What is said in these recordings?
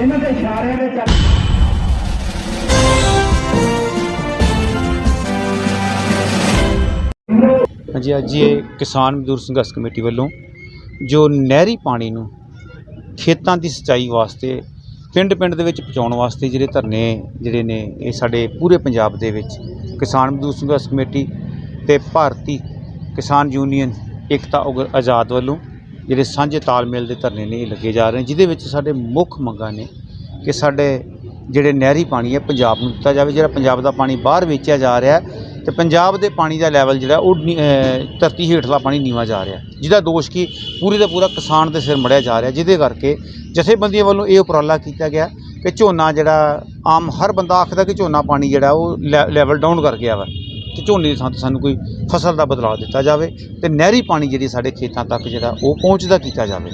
ਇਹਨਾਂ ਦੇ ਇਸ਼ਾਰਿਆਂ ਦੇ ਚੱਲ ਹਾਂਜੀ, ਅੱਜ ਇਹ ਕਿਸਾਨ ਮਜ਼ਦੂਰ ਸੰਘਰਸ਼ ਕਮੇਟੀ ਵੱਲੋਂ ਜੋ ਨਹਿਰੀ ਪਾਣੀ ਨੂੰ ਖੇਤਾਂ ਦੀ ਸਿੰਚਾਈ ਵਾਸਤੇ ਪਿੰਡ ਪਿੰਡ ਦੇ ਵਿੱਚ ਪਹੁੰਚਾਉਣ ਵਾਸਤੇ ਜਿਹੜੇ ਧਰਨੇ ਜਿਹੜੇ ਨੇ, ਇਹ ਸਾਡੇ ਪੂਰੇ ਪੰਜਾਬ ਦੇ ਵਿੱਚ ਕਿਸਾਨ ਮਜ਼ਦੂਰ ਸੰਘਰਸ਼ ਕਮੇਟੀ ਤੇ ਭਾਰਤੀ ਕਿਸਾਨ ਯੂਨੀਅਨ ਏਕਤਾ ਉਗਰ ਆਜ਼ਾਦ ਵੱਲੋਂ ਜਿਹੜੇ ਸਾਂਝੇ ਤਾਲਮੇਲ ਦੇ ਧਰਨੇ ਨੇ, ਇਹ ਲੱਗੇ ਜਾ ਰਹੇ ਨੇ, ਜਿਹਦੇ ਵਿੱਚ ਸਾਡੇ ਮੁੱਖ ਮੰਗਾਂ ਨੇ ਕਿ ਸਾਡੇ ਜਿਹੜੇ ਨਹਿਰੀ ਪਾਣੀ ਹੈ, ਪੰਜਾਬ ਨੂੰ ਦਿੱਤਾ ਜਾਵੇ। ਜਿਹੜਾ ਪੰਜਾਬ ਦਾ ਪਾਣੀ ਬਾਹਰ ਵੇਚਿਆ ਜਾ ਰਿਹਾ ਹੈ ਤੇ ਪੰਜਾਬ ਦੇ ਪਾਣੀ ਦਾ ਲੈਵਲ ਜਿਹੜਾ ਉਹ ਨੀ- ਧਰਤੀ ਹੇਠਲਾ ਪਾਣੀ ਨੀਵਾ ਜਾ ਰਿਹਾ। ਜਿਹਦਾ ਦੋਸ਼ ਕੀ? ਪੂਰੀ ਦਾ ਪੂਰਾ ਕਿਸਾਨ ਦੇ ਸਿਰ ਮੜਿਆ ਜਾ ਰਿਹਾ, ਜਿਹਦੇ ਕਰਕੇ ਜਥੇਬੰਦੀਆਂ ਵੱਲੋਂ ਇਹ ਉਪਰਾਲਾ ਕੀਤਾ ਗਿਆ ਕਿ ਝੋਨਾ ਜਿਹੜਾ ਆਮ ਹਰ ਬੰਦਾ ਆਖਦਾ ਕਿ ਝੋਨਾ ਪਾਣੀ ਜਿਹੜਾ ਉਹ ਲੈ- ਲੈਵਲ ਡਾਊਨ ਕਰ ਗਿਆ ਵਾ। ਤੇ ਝੋਨੇ ਦੀ ਥਾਂ ਤੇ ਸਾਨੂੰ ਕੋਈ ਫਸਲ ਦਾ ਬਦਲਾਅ ਦਿੱਤਾ ਜਾਵੇ ਤੇ ਨਹਿਰੀ ਪਾਣੀ ਜਿਹੜੀ ਸਾਡੇ ਖੇਤਾਂ ਤੱਕ ਜਿਹੜਾ ਉਹ ਪਹੁੰਚਦਾ ਕੀਤਾ ਜਾਵੇ।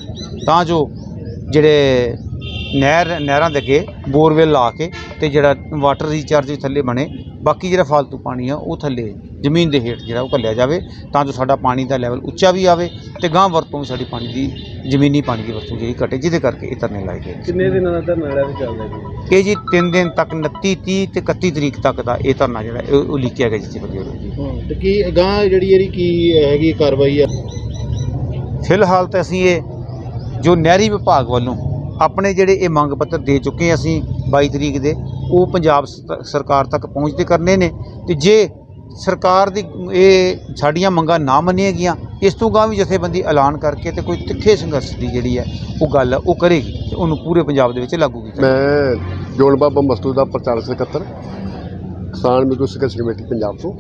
ਤਾਂ ਜੋ ਜਿਹੜੇ ਨਹਿਰ, ਨਹਿਰਾਂ ਦੇ ਅੱਗੇ ਬੋਰਵੈਲ ਲਾ ਕੇ ਤੇ ਜਿਹੜਾ ਵਾਟਰ ਰੀਚਾਰਜ ਥੱਲੇ ਬਣੇ, ਬਾਕੀ ਜਿਹੜਾ ਫालतू ਪਾਣੀ ਆ ਉਹ ਥੱਲੇ ਜ਼ਮੀਨ ਦੇ ਹੇਠ ਜਿਹੜਾ ਉਹ ਘੱਲਿਆ ਜਾਵੇ ਤਾਂ ਜੋ ਸਾਡਾ ਪਾਣੀ ਦਾ ਲੈਵਲ ਉੱਚਾ ਵੀ ਆਵੇ ਤੇ ਗਾਂ ਵਰਤੋਂ ਵੀ ਸਾਡੀ ਪਾਣੀ ਦੀ ਜ਼ਮੀਨੀ ਪਾਣੀ ਦੀ ਵਰਤੋਂ ਜਿਹੜੀ ਘਟੇ ਜਿਹਦੇ ਕਰਕੇ ਇਹ ਧਰਨੇ ਲਾਏ ਗਏ। ਕਿੰਨੇ ਦਿਨਾਂ ਦਾ ਧਰਨਾ ਜਿਹੜਾ ਵੀ ਚੱਲਦਾ ਜੀ? ਇਹ ਜੀ 3 ਦਿਨ ਤੱਕ 29 30 ਤੇ 31 ਤਰੀਕ ਤੱਕ ਦਾ ਇਹ ਧਰਨਾ ਜਿਹੜਾ ਉਹ ਲਿਖਿਆ ਗਿਆ ਜਿੱਥੇ ਬੰਦੇ ਜੀ ਹਾਂ ਤੇ ਕੀ ਗਾਂ ਜਿਹੜੀ ਇਹਦੀ ਕੀ ਹੈਗੀ ਕਾਰਵਾਈ ਆ? ਫਿਲਹਾਲ ਤਾਂ ਅਸੀਂ ਇਹ ਜੋ ਨਹਿਰੀ ਵਿਭਾਗ ਵੱਲੋਂ ਆਪਣੇ ਜਿਹੜੇ ਇਹ ਮੰਗ ਪੱਤਰ ਦੇ ਚੁੱਕੇ ਅਸੀਂ 22 ਤਰੀਕ ਦੇ ਉਹ ਪੰਜਾਬ ਸਰਕਾਰ ਤੱਕ ਪਹੁੰਚਦੇ ਕਰਨੇ ਨੇ। ਤੇ ਜੇ ਸਰਕਾਰ ਦੀ ਇਹ ਸਾਡੀਆਂ ਮੰਗਾਂ ਨਾ ਮੰਨੀਆਂ ਗਈਆਂ ਇਸ ਤੋਂ ਗਾਂ ਵੀ ਜਥੇਬੰਦੀ ਐਲਾਨ ਕਰਕੇ ਤੇ ਕੋਈ ਤਿੱਖੇ ਸੰਘਰਸ਼ ਦੀ ਜਿਹੜੀ ਹੈ ਉਹ ਗੱਲ ਹੈ, ਉਹ ਕਰੇਗੀ ਤੇ ਉਹਨੂੰ ਪੂਰੇ ਪੰਜਾਬ ਦੇ ਵਿੱਚ ਲਾਗੂ ਕੀਤਾ ਮੈਂ ਜੋਲ ਬਾਬਾ ਮਸਤੂ ਦਾ ਪ੍ਰਚਾਰਕ ਸਕੱਤਰ ਕਿਸਾਨ ਮਜ਼ਦੂਰ ਸੰਘਰਸ਼ ਕਮੇਟੀ ਪੰਜਾਬ ਤੋਂ।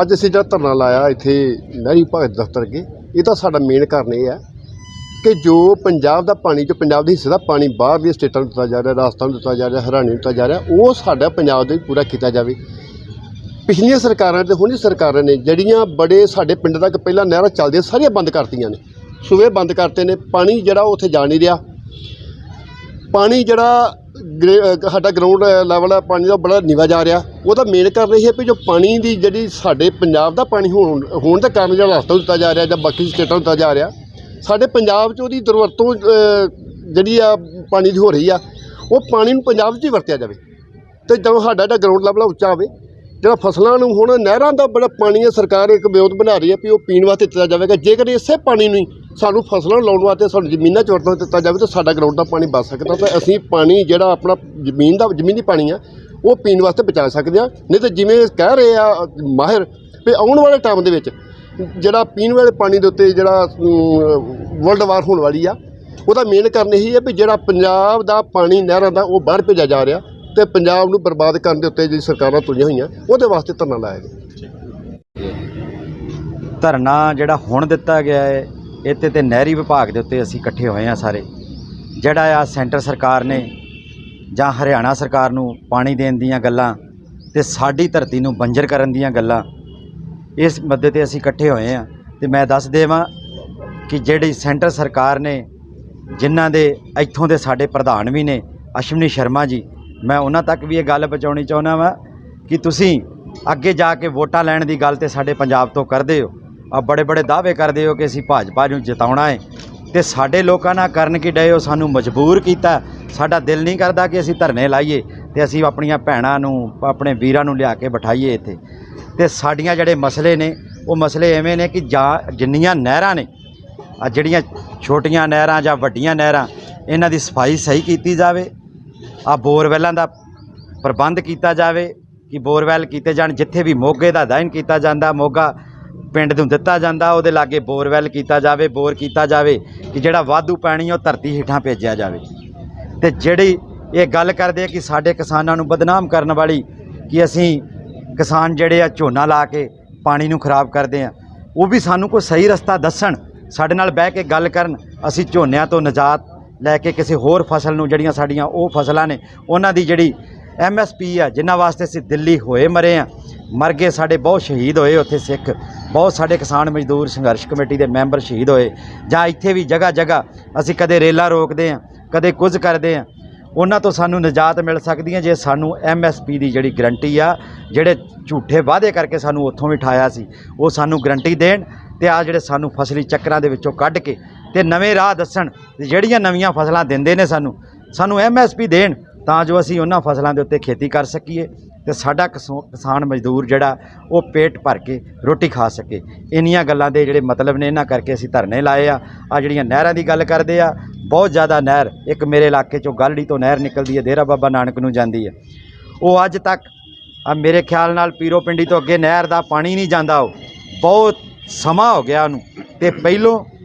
ਅੱਜ ਅਸੀਂ ਜਿਹੜਾ ਧਰਨਾ ਲਾਇਆ ਇੱਥੇ ਨਹਿਰੀ ਵਿਭਾਗ ਦਫ਼ਤਰ ਅੱਗੇ ਇਹਦਾ ਸਾਡਾ ਮੇਨ ਕਾਰਨ ਇਹ ਹੈ ਕਿ ਜੋ ਪੰਜਾਬ ਦਾ ਪਾਣੀ ਜੋ ਪੰਜਾਬ ਦੇ ਹਿੱਸੇ ਦਾ ਪਾਣੀ ਬਾਹਰ ਦੀਆਂ ਸਟੇਟਾਂ ਨੂੰ ਦਿੱਤਾ ਜਾ ਰਿਹਾ ਰਾਜਸਥਾਨ ਨੂੰ ਦਿੱਤਾ ਜਾ ਰਿਹਾ ਹਰਿਆਣੇ ਨੂੰ ਦਿੱਤਾ ਜਾ ਰਿਹਾ ਉਹ ਸਾਡਾ ਪੰਜਾਬ ਦੇ ਪੂਰਾ ਕੀਤਾ ਜਾਵੇ। ਪਿਛਲੀਆਂ ਸਰਕਾਰਾਂ ਤੇ ਹੁਣ ਦੀ ਸਰਕਾਰਾਂ ਨੇ ਜਿਹੜੀਆਂ ਬੜੇ ਸਾਡੇ ਪਿੰਡ ਤੱਕ ਪਹਿਲਾਂ ਨਹਿਰਾਂ ਚੱਲਦੀਆਂ ਸਾਰੀਆਂ ਬੰਦ ਕਰਤੀਆਂ ਨੇ। ਸੂਏ ਬੰਦ ਕਰਤੇ ਨੇ, ਪਾਣੀ ਜਿਹੜਾ ਉਹ ਉੱਥੇ ਜਾ ਨਹੀਂ ਰਿਹਾ। ਪਾਣੀ ਜਿਹੜਾ ਗਰੇ- ਸਾਡਾ ਗਰਾਊਂਡ ਲੈਵਲ ਹੈ, ਪਾਣੀ ਦਾ ਬੜਾ ਨੀਵਾ ਜਾ ਰਿਹਾ। ਉਹਦਾ ਮੇਨ ਕਾਰਨ ਇਹ ਹੈ ਵੀ ਜੋ ਪਾਣੀ ਦੀ ਜਿਹੜੀ ਸਾਡੇ ਪੰਜਾਬ ਦਾ ਪਾਣੀ ਹੋਣ ਹੋਣ ਦਾ ਕਾਰਨ ਜਿਹੜਾ ਰਸਤਾ ਦਿੱਤਾ ਜਾ ਰਿਹਾ ਜਾਂ ਬਾਕੀ ਸਟੇਟਾਂ ਨੂੰ ਦਿੱਤਾ ਜਾ ਰਿਹਾ, ਸਾਡੇ ਪੰਜਾਬ 'ਚ ਉਹਦੀ ਦੁਰਵਰਤੋਂ ਜਿਹੜੀ ਆ ਪਾਣੀ ਦੀ ਹੋ ਰਹੀ ਆ, ਉਹ ਪਾਣੀ ਨੂੰ ਪੰਜਾਬ 'ਚ ਹੀ ਵਰਤਿਆ ਜਾਵੇ। ਤੇ ਜਦੋਂ ਸਾਡਾ ਜਿਹੜਾ ਗਰਾਊਂਡ ਲੈਵਲ ਆ, ਉੱਚਾ ਹੋਵੇ ਜਿਹੜਾ ਫਸਲਾਂ ਨੂੰ ਹੁਣ ਨਹਿਰਾਂ ਦਾ ਬੜਾ ਪਾਣੀ ਹੈ, ਸਰਕਾਰ ਇੱਕ ਵਿਉਂਤ ਬਣਾ ਰਹੀ ਹੈ ਵੀ ਉਹ ਪੀਣ ਵਾਸਤੇ ਦਿੱਤਾ ਜਾਵੇਗਾ। ਜੇਕਰ ਇਸੇ ਪਾਣੀ ਨੂੰ ਹੀ ਸਾਨੂੰ ਫਸਲਾਂ ਨੂੰ ਲਾਉਣ ਵਾਸਤੇ ਸਾਨੂੰ ਜ਼ਮੀਨਾਂ 'ਚ ਵਰਤੋਂ ਦਿੱਤਾ ਜਾਵੇ ਤਾਂ ਸਾਡਾ ਗਰਾਊਂਡ ਦਾ ਪਾਣੀ ਬਚ ਸਕਦਾ ਤਾਂ ਅਸੀਂ ਪਾਣੀ ਜਿਹੜਾ ਆਪਣਾ ਜ਼ਮੀਨ ਦਾ, ਜ਼ਮੀਨੀ ਪਾਣੀ ਆ, ਉਹ ਪੀਣ ਵਾਸਤੇ ਬਚਾ ਸਕਦੇ ਆ। ਨਹੀਂ ਤਾਂ ਜਿਵੇਂ ਕਹਿ ਰਹੇ ਆ ਮਾਹਿਰ ਵੀ ਆਉਣ ਵਾਲੇ ਟਾਈਮ ਦੇ ਵਿੱਚ ਜਿਹੜਾ ਪੀਣ ਵਾਲੇ ਪਾਣੀ ਦੇ ਉੱਤੇ ਜਿਹੜਾ ਵਰਲਡ ਵਾਰ ਹੋਣ ਵਾਲੀ ਆ, ਉਹਦਾ ਮੇਨ ਕਾਰਨ ਇਹੀ ਹੈ ਵੀ ਜਿਹੜਾ ਪੰਜਾਬ ਦਾ ਪਾਣੀ ਨਹਿਰਾਂ ਦਾ ਉਹ ਬਾਹਰ ਭੇਜਿਆ ਜਾ ਰਿਹਾ। ਤੇ ਪੰਜਾਬ ਨੂੰ ਬਰਬਾਦ ਕਰਨ ਦੇ ਉੱਤੇ ਜਿਹੜੀ ਸਰਕਾਰਾਂ ਤੁਲੀਆਂ ਹੋਈਆਂ, ਉਹਦੇ ਵਾਸਤੇ ਧਰਨਾ ਲਾਇਆ ਗਿਆ। ਧਰਨਾ ਜਿਹੜਾ ਹੁਣ ਦਿੱਤਾ ਗਿਆ ਹੈ, ਇੱਥੇ ਤੇ ਨਹਿਰੀ ਵਿਭਾਗ ਦੇ ਉੱਤੇ ਅਸੀਂ ਇਕੱਠੇ ਹੋਏ ਆ ਸਾਰੇ। ਜਿਹੜਾ ਆ ਸੈਂਟਰ ਸਰਕਾਰ ਨੇ ਜਾਂ ਹਰਿਆਣਾ ਸਰਕਾਰ ਨੂੰ ਪਾਣੀ ਦੇਣ ਦੀਆਂ ਗੱਲਾਂ ਤੇ ਸਾਡੀ ਧਰਤੀ ਨੂੰ ਬੰਜਰ ਕਰਨ ਦੀਆਂ ਗੱਲਾਂ, ਇਸ ਮੁੱਦੇ ਤੇ ਅਸੀਂ ਇਕੱਠੇ ਹੋਏ ਆ ਤੇ ਮੈਂ ਦੱਸ ਦੇਵਾਂ ਕਿ ਜਿਹੜੀ ਸੈਂਟਰ ਸਰਕਾਰ ਨੇ, ਜਿਨ੍ਹਾਂ ਦੇ ਇੱਥੋਂ ਦੇ ਸਾਡੇ ਪ੍ਰਧਾਨ ਵੀ ਨੇ, ਅਸ਼ਵਨੀ ਸ਼ਰਮਾ ਜੀ ਮੈਂ ਉਹਨਾਂ ਤੱਕ ਵੀ ਇਹ ਗੱਲ ਪਹੁੰਚਾਉਣੀ ਚਾਹੁੰਦਾ ਵਾਂ ਕਿ ਤੁਸੀਂ ਅੱਗੇ ਜਾ ਕੇ ਵੋਟਾਂ ਲੈਣ ਦੀ ਗੱਲ ਤੇ ਸਾਡੇ ਪੰਜਾਬ ਤੋਂ ਕਰਦੇ ਹੋ। ਆ ਬੜੇ ਬੜੇ ਦਾਅਵੇ ਕਰਦੇ ਹੋ ਕਿ ਅਸੀਂ ਭਾਜਪਾ ਨੂੰ ਜਿਤਾਉਣਾ ਹੈ। ਤੇ ਸਾਡੇ ਲੋਕਾਂ ਨਾਲ ਕਰਨ ਕੀ ਡਏ ਹੋ? ਸਾਨੂੰ ਮਜਬੂਰ ਕੀਤਾ। ਸਾਡਾ ਦਿਲ ਨਹੀਂ ਕਰਦਾ ਕਿ ਅਸੀਂ ਧਰਨੇ ਲਾਈਏ ਤੇ ਅਸੀਂ ਆਪਣੀਆਂ ਭੈਣਾਂ ਨੂੰ, ਆਪਣੇ ਵੀਰਾਂ ਨੂੰ ਲਿਆ ਕੇ ਬਿਠਾਈਏ ਇੱਥੇ। ਤੇ ਸਾਡੀਆਂ ਜਿਹੜੇ ਮਸਲੇ ਨੇ, ਉਹ ਮਸਲੇ ਐਵੇਂ ਨੇ ਕਿ ਜਾਂ ਜਿੰਨੀਆਂ ਨਹਿਰਾਂ ਨੇ ਆ ਜਿਹੜੀਆਂ ਛੋਟੀਆਂ ਨਹਿਰਾਂ ਜਾਂ ਵੱਡੀਆਂ ਨਹਿਰਾਂ, ਇਹਨਾਂ ਦੀ ਸਫ਼ਾਈ ਸਹੀ ਕੀਤੀ ਜਾਵੇ। ਆ ਬੋਰਵੈਲਾਂ ਦਾ ਪ੍ਰਬੰਧ ਕੀਤਾ ਜਾਵੇ ਕਿ ਬੋਰਵੈਲ ਕੀਤੇ ਜਾਣ, ਜਿੱਥੇ ਵੀ ਮੋਗੇ ਦਾ ਅਧਿਐਨ ਕੀਤਾ ਜਾਂਦਾ, ਮੋਗਾ ਪਿੰਡ ਨੂੰ ਦਿੱਤਾ ਜਾਂਦਾ, ਉਹਦੇ ਲਾਗੇ ਬੋਰਵੈਲ ਕੀਤਾ ਜਾਵੇ, ਬੋਰ ਕੀਤਾ ਜਾਵੇ ਕਿ ਜਿਹੜਾ ਵਾਧੂ ਪਾਣੀ ਉਹ ਧਰਤੀ ਹੇਠਾਂ ਭੇਜਿਆ ਜਾਵੇ। ਤੇ ਜਿਹੜੀ ਇਹ ਗੱਲ ਕਰਦੇ ਆ ਕਿ ਸਾਡੇ ਕਿਸਾਨਾਂ ਨੂੰ ਬਦਨਾਮ ਕਰਨ ਵਾਲੀ ਕਿ ਅਸੀਂ ਕਿਸਾਨ ਜਿਹੜੇ ਆ ਝੋਨਾ ਲਾ ਕੇ ਪਾਣੀ ਨੂੰ ਖਰਾਬ ਕਰਦੇ ਆ, ਉਹ ਵੀ ਸਾਨੂੰ ਕੋਈ ਸਹੀ ਰਸਤਾ ਦੱਸਣ, ਸਾਡੇ ਨਾਲ ਬਹਿ ਕੇ ਗੱਲ ਕਰਨ, ਅਸੀਂ ਝੋਨਿਆਂ ਤੋਂ ਨਜਾਤ ਲੈ ਕੇ ਕਿਸੇ ਹੋਰ ਫਸਲ ਨੂੰ ਜਿਹੜੀਆਂ ਸਾਡੀਆਂ ਉਹ ਫਸਲਾਂ ਨੇ, ਉਹਨਾਂ ਦੀ ਜਿਹੜੀ ਐਮਐਸਪੀ ਆ, ਜਿਨ੍ਹਾਂ ਵਾਸਤੇ ਅਸੀਂ ਦਿੱਲੀ ਹੋਏ ਮਰੇ ਆ, ਮਰ ਗਏ ਸਾਡੇ ਬਹੁਤ ਸ਼ਹੀਦ ਹੋਏ ਉੱਥੇ ਸਿੱਖ, ਬਹੁਤ ਸਾਡੇ ਕਿਸਾਨ ਮਜ਼ਦੂਰ ਸੰਘਰਸ਼ ਕਮੇਟੀ ਦੇ ਮੈਂਬਰ ਸ਼ਹੀਦ ਹੋਏ, ਜਾਂ ਇੱਥੇ ਵੀ ਜਗ੍ਹਾ ਜਗ੍ਹਾ ਅਸੀਂ ਕਦੇ ਰੇਲਾਂ ਰੋਕਦੇ ਆ, ਕਦੇ ਕੁਝ ਕਰਦੇ ਆ, ਉਹਨਾਂ ਤੋਂ ਸਾਨੂੰ ਨਿਜਾਤ ਮਿਲ ਸਕਦੀ ਹੈ ਜੇ ਸਾਨੂੰ ਐਮਐਸਪੀ ਦੀ ਜਿਹੜੀ ਗਰੰਟੀ ਆ, ਜਿਹੜੇ ਝੂਠੇ ਵਾਅਦੇ ਕਰਕੇ ਸਾਨੂੰ ਉੱਥੋਂ ਵੀ ਠਾਇਆ ਸੀ, ਉਹ ਸਾਨੂੰ ਗਰੰਟੀ ਦੇਣ ਤੇ ਆ ਜਿਹੜੇ ਸਾਨੂੰ ਫਸਲੀ ਚੱਕਰਾਂ ਦੇ ਵਿੱਚੋਂ ਕੱਢ ਕੇ ਤੇ ਨਵੇਂ ਰਾਹ ਦੱਸਣ ਜਿਹੜੀਆਂ ਨਵੀਆਂ ਫਸਲਾਂ ਦਿੰਦੇ ਨੇ ਸਾਨੂੰ ਸਾਨੂੰ ਐਮਐਸਪੀ ਦੇਣ, ਤਾਂ ਜੋ ਅਸੀਂ ਉਹਨਾਂ ਫਸਲਾਂ ਦੇ ਉੱਤੇ ਖੇਤੀ ਕਰ ਸਕੀਏ ਤੇ ਸਾਡਾ ਕਿਸੋ- ਕਿਸਾਨ ਮਜ਼ਦੂਰ ਜਿਹੜਾ, ਉਹ ਪੇਟ ਭਰ ਕੇ ਰੋਟੀ ਖਾ ਸਕੇ। ਇੰਨੀਆਂ ਗੱਲਾਂ ਦੇ ਜਿਹੜੇ ਮਤਲਬ ਨੇ, ਇਹਨਾਂ ਕਰਕੇ ਅਸੀਂ ਧਰਨੇ ਲਾਏ ਆ। ਆ ਜਿਹੜੀਆਂ ਨਹਿਰਾਂ ਦੀ ਗੱਲ ਕਰਦੇ ਆ, ਬਹੁਤ ਜ਼ਿਆਦਾ ਨਹਿਰ, ਇੱਕ ਮੇਰੇ ਇਲਾਕੇ ਚੋਂ ਗਲੜੀ ਤੋਂ ਨਹਿਰ ਨਿਕਲਦੀ ਹੈ, ਡੇਰਾ ਬਾਬਾ ਨਾਨਕ ਨੂੰ ਜਾਂਦੀ ਹੈ। ਉਹ ਅੱਜ ਤੱਕ ਆ ਮੇਰੇ ਖਿਆਲ ਨਾਲ ਪੀਰੋ ਪਿੰਡੀ ਤੋਂ ਅੱਗੇ ਨਹਿਰ ਦਾ ਪਾਣੀ ਨਹੀਂ ਜਾਂਦਾ ਉਹ। ਬਹੁਤ ਸਮਾਂ ਹੋ ਗਿਆ ਉਹਨੂੰ। ਤੇ ਪਹਿਲੋਂ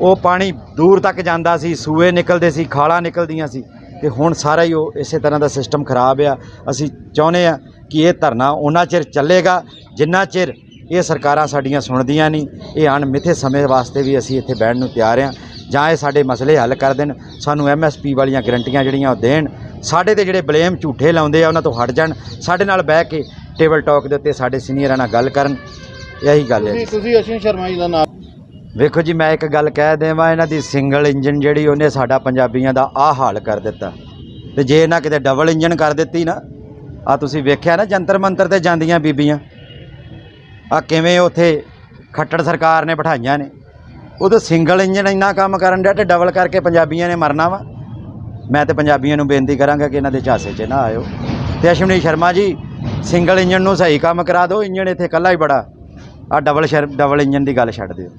ਉਹ ਪਾਣੀ ਦੂਰ ਤੱਕ ਜਾਂਦਾ ਸੀ, ਸੂਏ ਨਿਕਲਦੇ ਸੀ, ਖਾਲਾਂ ਨਿਕਲਦੀਆਂ ਸੀ ਤੇ ਹੁਣ ਸਾਰਾ ਹੀ ਉਹ ਇਸੇ ਤਰ੍ਹਾਂ ਦਾ ਸਿਸਟਮ ਖਰਾਬ ਆ। ਅਸੀਂ ਚਾਹੁੰਦੇ ਆ ਕਿ ਇਹ ਧਰਨਾ ਉਹਨਾਂ ਚਿਰ ਚੱਲੇਗਾ ਜਿੰਨਾ ਚਿਰ ਇਹ ਸਰਕਾਰਾਂ ਸਾਡੀਆਂ ਸੁਣਦੀਆਂ ਨਹੀਂ, ਇਹ ਅਣਮਿੱਥੇ ਸਮੇਂ ਵਾਸਤੇ ਵੀ ਅਸੀਂ ਇੱਥੇ ਬੈਠਣ ਨੂੰ ਤਿਆਰ ਆ ਜਾਂ ਇਹ ਸਾਡੇ ਮਸਲੇ ਹੱਲ ਕਰ ਦੇਣ, ਸਾਨੂੰ ਐਮਐਸਪੀ ਵਾਲੀਆਂ ਗਰੰਟੀਆਂ ਜਿਹੜੀਆਂ ਉਹ ਦੇਣ, ਸਾਡੇ ਤੇ ਜਿਹੜੇ ਬਲੇਮ ਝੂਠੇ ਲਾਉਂਦੇ ਆ ਉਹਨਾਂ ਤੋਂ ਹਟ ਜਾਣ, ਸਾਡੇ ਨਾਲ ਬਹਿ ਕੇ ਟੇਬਲ ਟਾਕ ਦੇ ਉੱਤੇ ਸਾਡੇ ਸੀਨੀਅਰਾਂ ਨਾਲ ਗੱਲ ਕਰਨ, ਇਹੀ ਗੱਲ ਹੈ। ਤੁਸੀਂ ਤੁਸੀਂ ਸ਼ਰਮਾ ਜੀ ਦਾ ਨਾਮ ਵੇਖੋ ਜੀ, ਮੈਂ ਇੱਕ ਗੱਲ ਕਹਿ ਦੇਵਾਂ, ਇਹਨਾਂ ਦੀ ਸਿੰਗਲ ਇੰਜਨ ਜਿਹੜੀ ਉਹਨੇ ਸਾਡਾ ਪੰਜਾਬੀਆਂ ਦਾ ਆਹ ਹਾਲ ਕਰ ਦਿੱਤਾ। ਤੇ ਜੇ ਇਹਨਾਂ ਕਿਤੇ ਡਬਲ ਇੰਜਨ ਕਰ ਦਿੱਤੀ ਨਾ ਆ ਤੁਸੀਂ ਵੇਖਿਆ ਨਾ, ਜੰਤਰ ਮੰਤਰ ਤੇ ਜਾਂਦੀਆਂ ਬੀਬੀਆਂ। ਆ ਕਿਵੇਂ ਉੱਥੇ ਖੱਟੜ ਸਰਕਾਰ ਨੇ ਬਿਠਾਈਆਂ ਨੇ। ਉਦੋਂ ਸਿੰਗਲ ਇੰਜਨ ਇੰਨਾ ਕੰਮ ਕਰਨ ਡਿਆ ਤੇ ਡਬਲ ਕਰਕੇ ਪੰਜਾਬੀਆਂ ਨੇ ਮਰਨਾ ਵਾ। ਮੈਂ ਤੇ ਪੰਜਾਬੀਆਂ ਨੂੰ ਬੇਨਤੀ ਕਰਾਂਗਾ ਕਿ ਇਹਨਾਂ ਦੇ ਝਾਸੇ 'ਚ ਨਾ ਆਇਓ। ਤੇ ਅਸ਼ਵਨੀ ਸ਼ਰਮਾ ਜੀ ਸਿੰਗਲ ਇੰਜਨ ਨੂੰ ਸਹੀ ਕੰਮ ਕਰਾ ਦਿਓ ਇੰਜਨ ਇੱਥੇ ਇਕੱਲਾ ਹੀ ਬੜਾ। ਆ ਡਬਲ ਸ਼ਰ ਡਬਲ ਇੰਜਨ ਦੀ ਗੱਲ ਛੱਡ ਦਿਓ।